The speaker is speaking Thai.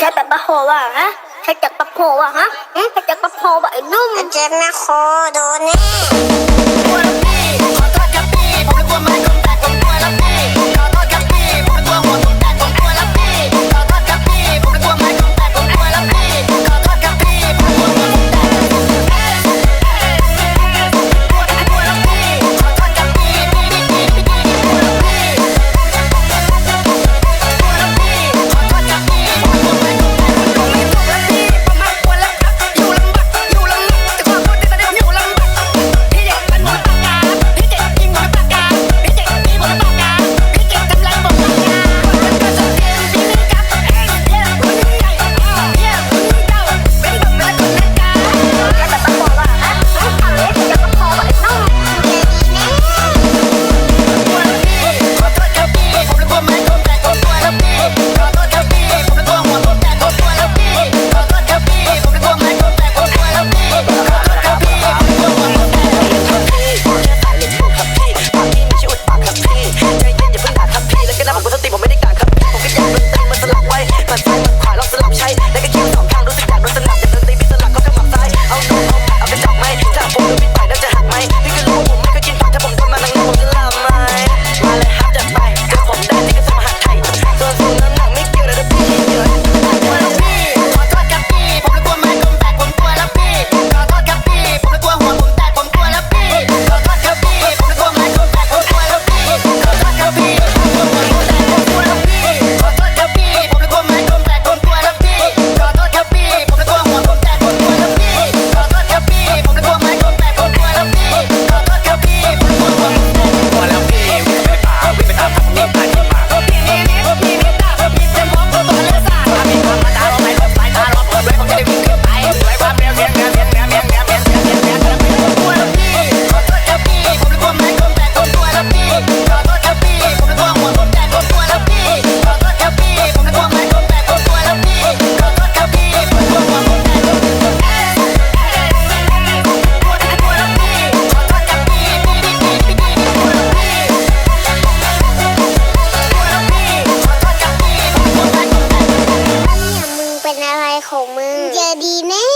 ใช้แบบปะโหว่ะฮะใช้จากปะโหว่ะฮะอืมใช้จากปะโหว่ะไอ้นุ่มเจ็บนะคอโดนแน่ อะไรของมึงเจอดีแน่